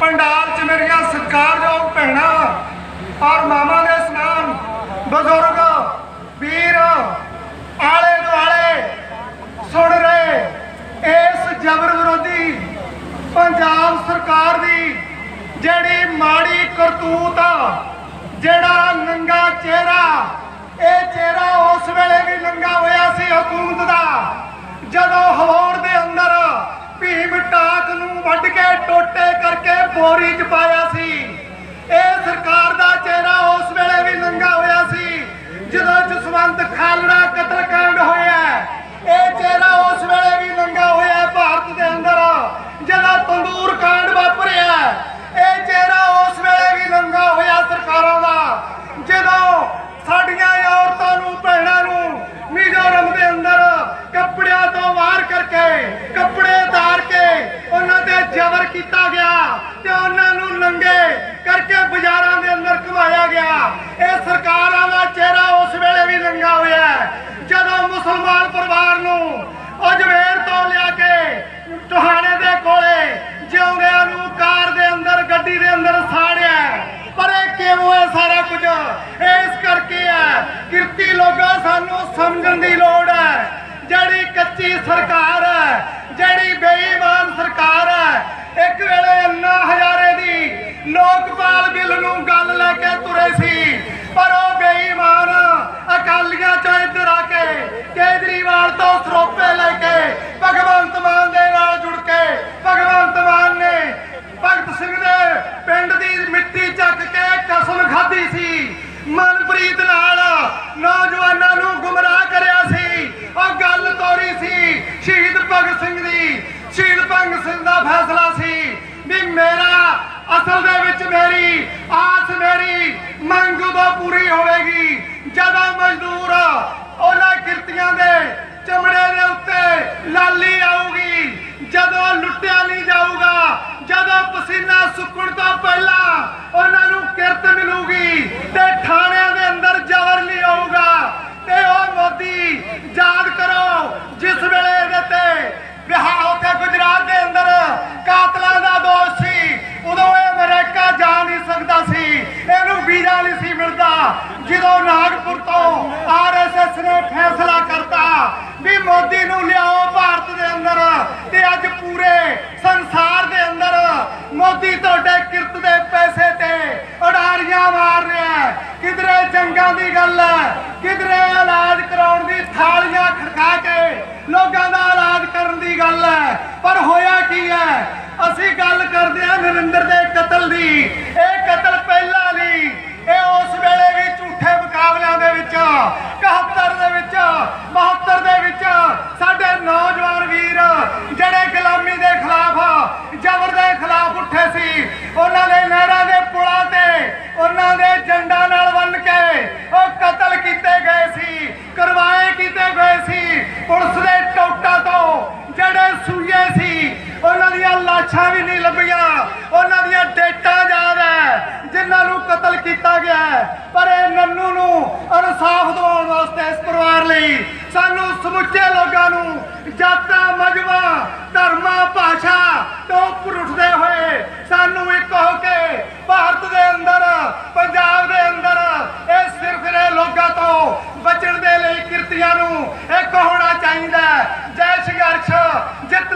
ਪੰਡਾਲ 'ਚ ਮੇਰੀਆਂ ਸਤਿਕਾਰਯੋਗ ਭੈਣਾਂ, ਔਰ ਮਾਮਾ ਦੇ ਸਨਾਮ ਬਜ਼ੁਰਗ, ਵੀਰ, ਆਲੇ ਦੁਆਲੇ ਸੁਣ ਰਹੇ ਇਸ ਜਬਰ ਵਿਰੋਧੀ ਪੰਜਾਬ ਸਰਕਾਰ ਦੀ ਜਿਹੜੀ ਮਾੜੀ ਕਰਤੂਤ ਜਿਹੜਾ ਨੰਗਾ ਚਿਹਰਾ, ਇਹ ਚਿਹਰਾ ਉਸ ਵੇਲੇ ਵੀ ਨੰਗਾ ਹੋਇਆ ਸੀ ਹਕੂਮਤ ਦਾ, ਜਦੋਂ ਹਵੋਰ ਦੇ ਅੰਦਰ ਭੀਮ ਟਾਕ ਨੂੰ ਵੱਢ ਕੇ ਟੋਟੇ ਕਰਕੇ ਬੋਰੀ 'ਚ ਪਾਇਆ ਸੀ। ਇਹ ਸਰਕਾਰ ਦਾ ਚਿਹਰਾ ਉਸ ਵੇਲੇ ਵੀ ਨੰਗਾ ਹੋਇਆ ਸੀ, ਜਦੋਂ ਜਸਵੰਤ ਖਾਲੜਾ ਕਤਲकांड ਹੋਇਆ ਇਹ ਚਿਹਰਾ ਉਸ ਵੇਲੇ ਵੀ ਨੰਗਾ ਹੋਇਆ ਭਾਰਤ ਦੇ ਅੰਦਰ ਜਦੋਂ ਤੰਦੂਰ ਕਾਂਡ ਵਾਪਰਿਆ ਇਹ ਚਿਹਰਾ ਉਸ ਵੇਲੇ ਵੀ ਨੰਗਾ ਹੋਇਆ ਸਰਕਾਰਾਂ ਦਾ ਜਦੋਂ ਸਾਡੀਆਂ ਔਰਤਾਂ ਨੂੰ ਭੈਣਾਂ ਨੂੰ ਮਿਜ਼ੋਰਮ ਦੇ ਅੰਦਰ ਕੱਪੜਿਆਂ ਤੋਂ ਵਾਰ ਕਰਕੇ ਕੱਪੜੇ ਉਤਾਰ ਕੇ ਉਹਨਾਂ ਤੇ ਜ਼ਬਰ ਗਿਆ ਤੇ ਉਹਨਾਂ ਨੂੰ ਨੰਗੇ ਕਰਕੇ ਬਾਜ਼ਾਰਾਂ ਦੇ ਅੰਦਰ ਘੁਮਾਇਆ ਗਿਆ। ਇਹ ਸਰਕਾਰਾਂ ਦਾ ਚਿਹਰਾ ਉਸ ਵੇਲੇ ਵੀ ਨੰਗਾ ਹੋਇਆ ਜਦੋਂ ਮੁਸਲਮਾਨ ਪਰਿਵਾਰ ਨੂੰ ਅਜਵੇਰ ਤੋਂ ਲਿਆ ਕੇ ਟੋਹਾਣੇ ਦੇ ਕੋਲੇ ਜਿਉਂਦਿਆਂ ਨੂੰ ਕਾਰ ਦੇ ਅੰਦਰ, ਗੱਡੀ ਦੇ ਅੰਦਰ ਸਾੜਿਆ ਪਰ ਇਹ ਕਿਉਂ ਹੈ ਸਾਰਾ ਕੁਝ? ਇਸ ਕਰਕੇ ਹੈ, ਕਿਰਤੀ ਲੋਕਾਂ ਸਾਨੂੰ ਸਮਝਣ ਦੀ ਲੋੜ ਹੈ। ਜਿਹੜੀ ਕੱਚੀ ਸਰਕਾਰ ਹੈ ਜਿਹੜੀ ਬੇਈਮਾਨ ਸਰਕਾਰ ਹੈ ਇੱਕ ਵੇਲੇ ਅੰਨਾ ਹਜ਼ਾਰੇ ਦੀ ਲੋਕਪਾਲ ਬਿੱਲ ਨੂੰ ਗੱਲ ਲੈ ਕੇ ਤੁਰੇ ਸੀ ਪਰ ਉਹ ਬੇਈਮਾਨ ਅਕਾਲੀਆਂ ਚੋਂ ਇੱਧਰ ਆ ਕੇ ਕੇਜਰੀਵਾਲ ਤੋਂ ਸਰੋਪੇ ਲੈ ਕੇ ਭਗਵੰਤ ਮਾਨ ਦੇ ਨਾਲ ਜੁੜ ਕੇ ਭਗਵੰਤ ਮਾਨ ਨੇ ਭਗਤ ਸਿੰਘ ਦੇ ਪਿੰਡ ਦੀ ਮਿੱਟੀ ਚੱਕ ਕੇ ਕਸਮ ਖਾਧੀ ਸੀ ਮਨਪ੍ਰੀਤ ਨਾਲ ਨੌਜਵਾਨਾਂ ਨੂੰ ਗੁੰਮਰਾਹ ਕਰਿਆ ਸੀ ਉਹ ਗੱਲ ਤੋਰੀ ਸੀ ਸ਼ਹੀਦ ਭਗਤ ਸਿੰਘ ਦੀ ਸ਼ਹੀਦ ਭਗਤ ਸਿੰਘ ਦਾ ਫੈਸਲਾ ਸੀ ਵੀ ਮੇਰਾ ਅਸਲ ਦੇ ਵਿੱਚ ਮੇਰੀ ਆਸ ਮੇਰੀ ਮੰਗ ਉਦੋਂ ਪੂਰੀ ਹੋਵੇਗੀ ਜਦੋਂ ਮਜ਼ਦੂਰ ਉਹਨਾਂ ਕਿਰਤੀਆਂ ਦੇ ਚਮੜੇ ਦੇ ਉੱਤੇ ਲਾਲੀ ਆਊਗੀ ਜਦੋਂ ਲੁੱਟਿਆ ਨਹੀਂ ਜਾਊਗਾ ਜਦੋਂ ਪਸੀਨਾ ਸੁੱਕਣ ਤੋਂ ਪਹਿਲਾਂ ਉਹਨਾਂ ਨੂੰ ਕਿਰਤ ਮਿਲੂਗੀ ਤੇ ਥਾਣਿਆਂ ਦੇ ਅੰਦਰ ਜ਼ਬਰ ਨਹੀਂ ਆਊਗਾ ਤੇ ਉਹ ਮੋਦੀ ਯਾਦ ਕਰੋ ਜਿਸ ਵੇਲੇ ਇਹਦੇ ਤੇ ਵਿਆਹ ਉੱਥੇ ਗੁਜਰਾਤ ਦੇ ਅੰਦਰ ਕਾਤਲਾਂ ਦਾ ਦੋਸ਼ ਸੀ ਉਦੋਂ ਇਹ ਅਮਰੀਕਾ ਜਾ ਨਹੀਂ ਸਕਦਾ ਸੀ ਇਹਨੂੰ ਵੀਜ਼ਾ ਨਹੀਂ ਸੀ ਮਿਲਦਾ ਜਦੋਂ ਨਾਗਪੁਰ ਤੋਂ ਆਰਐਸਐਸ ਨੇ ਫੈਸਲਾ ਕਰਤਾ ਵੀ ਮੋਦੀ ਨੂੰ ਲਿਆਓ ਭਾਰਤ ਦੇ ਅੰਦਰ ਤੇ ਅੱਜ ਪੂਰੇ ਸੰਸਾਰ ਦੇ ਅੰਦਰ ਮੋਦੀ ਤੁਹਾਡੇ ਕਿਰਤ ਦੇ ਪੈਸੇ ਤੇ ਉਡਾਰੀਆਂ ਮਾਰ ਰਿਹਾ ਕਿਧਰੇ ਜੰਗਾਂ ਦੀ ਗੱਲ ਹੈ, ਕਿਧਰੇ ਇਲਾਜ ਕਰਾਉਣ ਦੀ ਥਾਲੀਆਂ ਖੜਕਾ ਕੇ ਲੋਕਾਂ ਦਾ ਇਲਾਜ ਕਰਨ ਦੀ ਗੱਲ ਹੈ। ਪਰ ਹੋਇਆ ਕੀ ਹੈ ਅਸੀਂ ਗੱਲ ਕਰਦੇ ਹਾਂ ਨਰਿੰਦਰ ਦੇ ਕਤਲ ਦੀ ਇਹ ਕਤਲ ਪਹਿਲਾਂ ਨਹੀਂ ਇਹ ਉਸ ਵੇਲੇ ਵੀ ਝੂਠੇ ਮੁਕਾਬਲਿਆਂ ਦੇ ਵਿੱਚ 71 ਦੇ ਵਿੱਚ 72 ਦੇ ਵਿੱਚ ਸਾਡੇ ਨੌਜਵਾਨ ਵੀਰ ਜਿਹੜੇ ਗੁਲਾਮੀ ਦੇ ਖਿਲਾਫ ਜ਼ਬਰ ਦੇ ਖਿਲਾਫ ਉੱਠੇ ਸੀ ਉਹਨਾਂ ਦੇ ਨਹਿਰਾਂ ਦੇ ਪੁਲਾਂ ਤੇ ਉਹਨਾਂ ਦੇ ਝੰਡਾ ਨਾਲ ਬੰਨ ਕੇ ਉਹ ਕਤਲ ਕੀਤੇ ਗਏ ਸੀ ਕਰਵਾਏ ਕੀਤੇ ਗਏ ਸੀ ਪੁਲਿਸ ਦੇ ਟੋਟਾ ਤੋਂ ਜਿਹੜੇ ਸੂਏ ਸੀ ਉਹਨਾਂ ਦੀਆਂ ਲਾਸ਼ਾਂ ਵੀ ਨਹੀਂ ਲੱਭੀਆਂ ਉਹਨਾਂ ਦੀਆਂ ਡੇਟਾਂ ਯਾਦ ਹੈ ਜਿਨ੍ਹਾਂ ਨੂੰ ਕਤਲ ਕੀਤਾ ਗਿਆ ਹੈ। ਪਰ ਇਹ ਨੰਨੂ ਨੂੰ ਇਨਸਾਫ ਦਿਵਾਉਣ ਵਾਸਤੇ ਇਸ ਪਰਿਵਾਰ ਲਈ ਸਾਨੂੰ ਸਮੁੱਚੇ ਲੋਕਾਂ ਨੂੰ ਜਾਤਾਂ ਮਜਮਾ ਧਰਮਾਂ, ਭਾਸ਼ਾ ਤੋਂ ਉੱਪਰ ਉੱਠਦੇ ਹੋਏ ਸਾਨੂੰ ਇੱਕ ਹੋ ਕੇ ਭਾਰਤ ਦੇ ਅੰਦਰ, ਪੰਜਾਬ ਦੇ ਅੰਦਰ ਇਹ ਸਿਰਫਰੇ ਲੋਕਾਂ ਤੋਂ ਬਚਣ ਦੇ ਲਈ ਕਿਰਤੀਆਂ ਨੂੰ ਇੱਕ ਹੋਣਾ ਚਾਹੀਦਾ ਹੈ। ਜੈ ਸੰਘਰਸ਼